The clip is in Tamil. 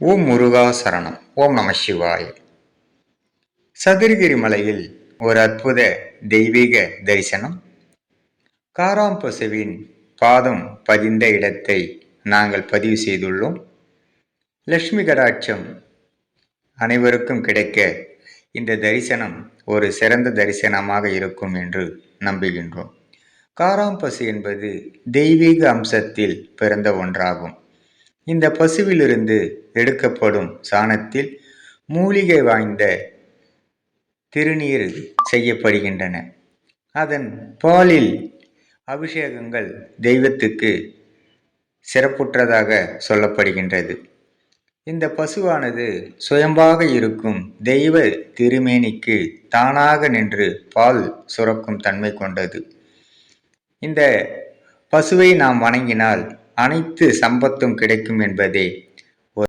ஓம் முருகா சரணம். ஓம் நம சிவாய. சதுரகிரி மலையில் ஒரு அற்புத தெய்வீக தரிசனம். காராம் பசுவின் பாதம் பதிந்த இடத்தை நாங்கள் பதிவு செய்துள்ளோம். லட்சுமி கடாட்சம் அனைவருக்கும் கிடைக்க இந்த தரிசனம் ஒரு சிறந்த தரிசனமாக இருக்கும் என்று நம்புகின்றோம். காராம்பசு என்பது தெய்வீக அம்சத்தில் பிறந்த ஒன்றாகும். இந்த பசுவிலிருந்து எடுக்கப்படும் சாணத்தில் மூலிகை வாய்ந்த திருநீர் செய்யப்படுகின்றன. அதன் பாலில் அபிஷேகங்கள் தெய்வத்துக்கு சிறப்புற்றதாக சொல்லப்படுகின்றது. இந்த பசுவானது சுயம்பாக இருக்கும் தெய்வ திருமேனிக்கு தானாக நின்று பால் சுரக்கும் தன்மை கொண்டது. இந்த பசுவை நாம் வணங்கினால் அனைத்து சம்பத்தும் கிடைக்கும் என்பதே.